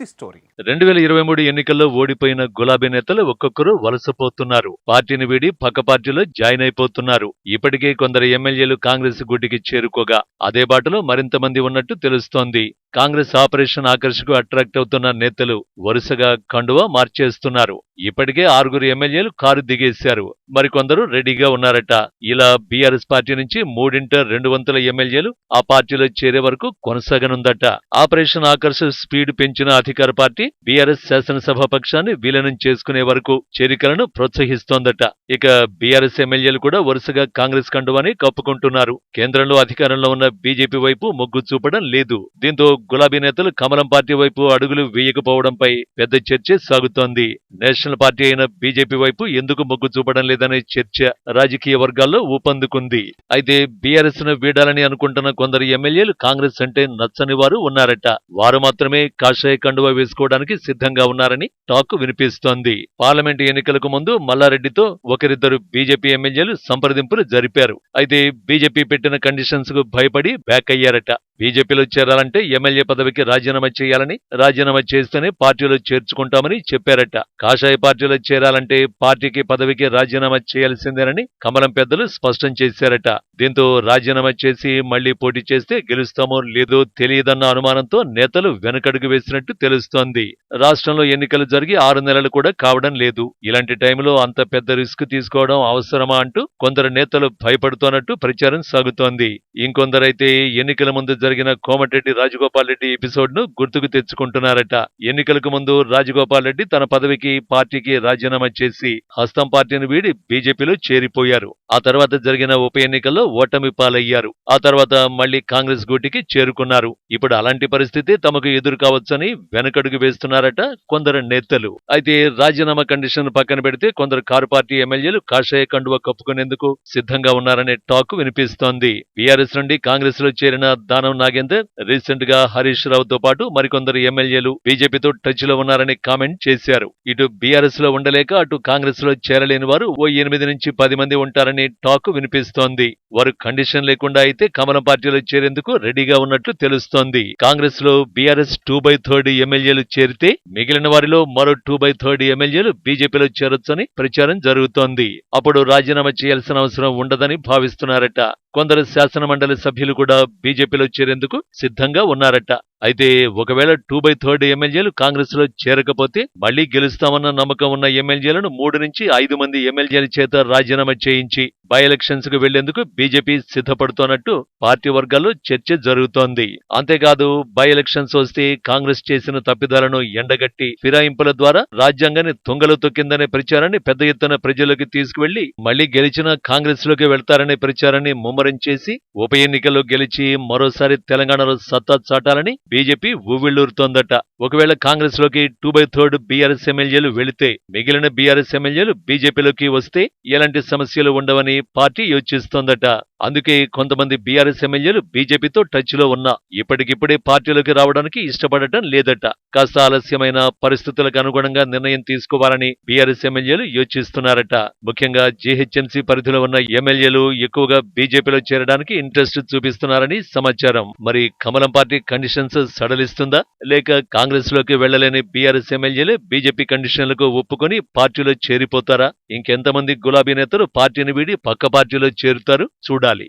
The story రెండు వేల ఇరవై మూడు ఎన్నికల్లో ఓడిపోయిన గులాబీ నేతలు ఒక్కొక్కరు వలసపోతున్నారు. పార్టీని వీడి పక్క పార్టీలో జాయిన్ అయిపోతున్నారు. ఇప్పటికే కొందరు ఎమ్మెల్యేలు కాంగ్రెస్ గుడ్డికి చేరుకోగా అదే బాటలో మరింత మంది ఉన్నట్టు తెలుస్తోంది. కాంగ్రెస్ ఆపరేషన్ ఆకర్షకు అట్రాక్ట్ అవుతున్న నేతలు వరుసగా కండువా మార్చేస్తున్నారు. ఇప్పటికే ఆరుగురు ఎమ్మెల్యేలు కారు దిగేశారు. మరికొందరు రెడీగా ఉన్నారట. ఇలా బీఆర్ఎస్ పార్టీ నుంచి మూడింట రెండు వంతుల ఎమ్మెల్యేలు ఆ పార్టీలో చేరే వరకు కొనసాగనుందట. ఆపరేషన్ ఆకర్ష స్పీడ్ పెంచిన అధికార పార్టీ బీఆర్ఎస్ శాసనసభ పక్షాన్ని విలీనం చేసుకునే వరకు చేరికలను ప్రోత్సహిస్తోందట. ఇక బీఆర్ఎస్ ఎమ్మెల్యేలు కూడా వరుసగా కాంగ్రెస్ కండువాని కప్పుకుంటున్నారు. కేంద్రంలో అధికారంలో ఉన్న బీజేపీ వైపు మొగ్గు చూపడం లేదు. దీంతో గులాబీ నేతలు కమలం పార్టీ వైపు అడుగులు వేయకపోవడంపై పెద్ద చర్చ సాగుతోంది. నేషనల్ పార్టీ అయిన బీజేపీ వైపు ఎందుకు మొగ్గు చూపడం లేదనే చర్చ రాజకీయ వర్గాల్లో ఊపందుకుంది. అయితే బీఆర్ఎస్ను వీడాలని అనుకుంటున్న కొందరు ఎమ్మెల్యేలు కాంగ్రెస్ అంటే నచ్చని వారు ఉన్నారట. వారు మాత్రమే కాషాయ కండువా వేసుకోవడానికి సిద్ధంగా ఉన్నారని టాక్ వినిపిస్తోంది. పార్లమెంట్ ఎన్నికలకు ముందు మల్లారెడ్డితో ఒకరిద్దరు బీజేపీ ఎమ్మెల్యేలు సంప్రదింపులు జరిపారు. అయితే బీజేపీ పెట్టిన కండిషన్స్కు భయపడి బ్యాక్ అయ్యారట. బీజేపీలో చేరాలంటే ఎమ్మెల్యే పదవికి రాజీనామా చేయాలని రాజీనామా చేస్తేనే పార్టీలో చేర్చుకుంటామని చెప్పారట. కాషాయ పార్టీలో చేరాలంటే పార్టీకి పదవికి రాజీనామా చేయాల్సిందేనని కమలం పెద్దలు స్పష్టం చేశారట. దీంతో రాజీనామా చేసి మళ్ళీ పోటీ చేస్తే గెలుస్తామో లేదో తెలియదన్న అనుమానంతో నేతలు వెనకడుగు వేసినట్టు తెలుస్తోంది. రాష్ట్రంలో ఎన్నికలు జరిగి ఆరు నెలలు కూడా కావడం లేదు. ఇలాంటి టైంలో అంత పెద్ద రిస్క్ తీసుకోవడం అవసరమా అంటూ కొందరు నేతలు భయపడుతోన్నట్టు ప్రచారం సాగుతోంది. ఇంకొందరైతే ఎన్నికల ముందు జరిగిన కోమటిరెడ్డి రాజగోపాల్ రెడ్డి ఎపిసోడ్ను గుర్తుకు తెచ్చుకుంటున్నారట. ఎన్నికలకు ముందు రాజగోపాల్ రెడ్డి తన పదవికి పార్టీకి రాజీనామా చేసి హస్తం పార్టీని వీడి బీజేపీలో చేరిపోయారు. ఆ తర్వాత జరిగిన ఉప ఎన్నికల్లో ఓటమి పాలయ్యారు. ఆ తర్వాత మళ్ళీ కాంగ్రెస్ గూటికి చేరుకున్నారు. ఇప్పుడు అలాంటి పరిస్థితి తమకు ఎదురు కావచ్చని వెనకడుగు వేస్తున్నారట కొందరు నేతలు. అయితే రాజీనామా కండిషన్ పక్కన పెడితే కొందరు కారు పార్టీ ఎమ్మెల్యేలు కాషాయ కండువ కప్పుకునేందుకు సిద్ధంగా ఉన్నారనే టాక్ వినిపిస్తోంది. బీఆర్ఎస్ నుండి కాంగ్రెస్లో చేరిన దానం నాగేందర్ రీసెంట్గా హరీష్ రావుతో పాటు మరికొందరు ఎమ్మెల్యేలు బీజేపీతో టచ్లో ఉన్నారని కామెంట్ చేశారు. ఇటు బీఆర్ఎస్లో ఉండలేక అటు కాంగ్రెస్లో చేరలేని వారు ఓ ఎనిమిది నుంచి పది మంది ఉంటారని టాక్ వినిపిస్తోంది. వారు కండిషన్ లేకుండా అయితే కమలం పార్టీలో చేరేందుకు రెడీగా ఉన్నట్లు తెలుస్తోంది. కాంగ్రెస్లో బీఆర్ఎస్ టూ బై థర్డ్ ఎమ్మెల్యేలు చేరితే మిగిలిన వారిలో మరో టూ బై థర్డ్ ఎమ్మెల్యేలు బీజేపీలో చేరొచ్చని ప్రచారం జరుగుతోంది. అప్పుడు రాజీనామా చేయాల్సిన అవసరం ఉండదని భావిస్తున్నారట. కొందరు శాసనమండలి సభ్యులు కూడా బీజేపీలో చేరేందుకు సిద్ధంగా ఉన్నారట. అయితే ఒకవేళ టూ బై థర్డ్ ఎమ్మెల్యేలు కాంగ్రెస్లో చేరకపోతే మళ్ళీ గెలుస్తామన్న నమ్మకం ఉన్న ఎమ్మెల్యేలను మూడు నుంచి ఐదు మంది ఎమ్మెల్యేల చేత రాజీనామా చేయించి బై ఎలక్షన్స్కు వెళ్ళేందుకు బీజేపీ సిద్ధపడుతోన్నట్టు పార్టీ వర్గాల్లో చర్చ జరుగుతోంది. అంతేకాదు బై ఎలక్షన్స్ వస్తే కాంగ్రెస్ చేసిన తప్పిదాలను ఎండగట్టి ఫిరాయింపుల ద్వారా రాజ్యాంగాన్ని తుంగలు తొక్కిందనే ప్రచారాన్ని పెద్ద ఎత్తున ప్రజల్లోకి తీసుకువెళ్ళి మళ్ళీ గెలిచిన కాంగ్రెస్లోకి వెళ్తారనే ప్రచారాన్ని ముమ్మరం చేసి ఉప ఎన్నికల్లో గెలిచి మరోసారి తెలంగాణలో సత్తా చాటాలని బీజేపీ ఊవిళ్ళూరుతోందట ఒకవేళ కాంగ్రెస్లోకి టూ బై థర్డ్ బీఆర్ఎస్ ఎమ్మెల్యేలు వెళితే మిగిలిన బీఆర్ఎస్ ఎమ్మెల్యేలు బీజేపీలోకి వస్తే ఎలాంటి సమస్యలు ఉండవని పార్టీ యోచిస్తోందట. అందుకే కొంతమంది బీఆర్ఎస్ ఎమ్మెల్యేలు బీజేపీతో టచ్లో ఉన్నా ఇప్పటికిప్పుడే పార్టీలోకి రావడానికి ఇష్టపడటం లేదట. కాస్త ఆలస్యమైన పరిస్థితులకు అనుగుణంగా నిర్ణయం తీసుకోవాలని బీఆర్ఎస్ ఎమ్మెల్యేలు యోచిస్తున్నారట. ముఖ్యంగా జీహెచ్ఎంసీ పరిధిలో ఉన్న ఎమ్మెల్యేలు ఎక్కువగా బీజేపీలో చేరడానికి ఇంట్రెస్ట్ చూపిస్తున్నారని సమాచారం. మరి కమలం పార్టీ కండిషన్స్ సడలిస్తుందా? లేక కాంగ్రెస్లోకి వెళ్ళలేని బీఆర్ఎస్ ఎమ్మెల్యేలే బీజేపీ కండిషన్లకు ఒప్పుకొని పార్టీలో చేరిపోతారా? ఇంకెంతమంది గులాబీ నేతలు పార్టీని వీడి పక్క పార్టీలో చేరుతారు? చూడాలి.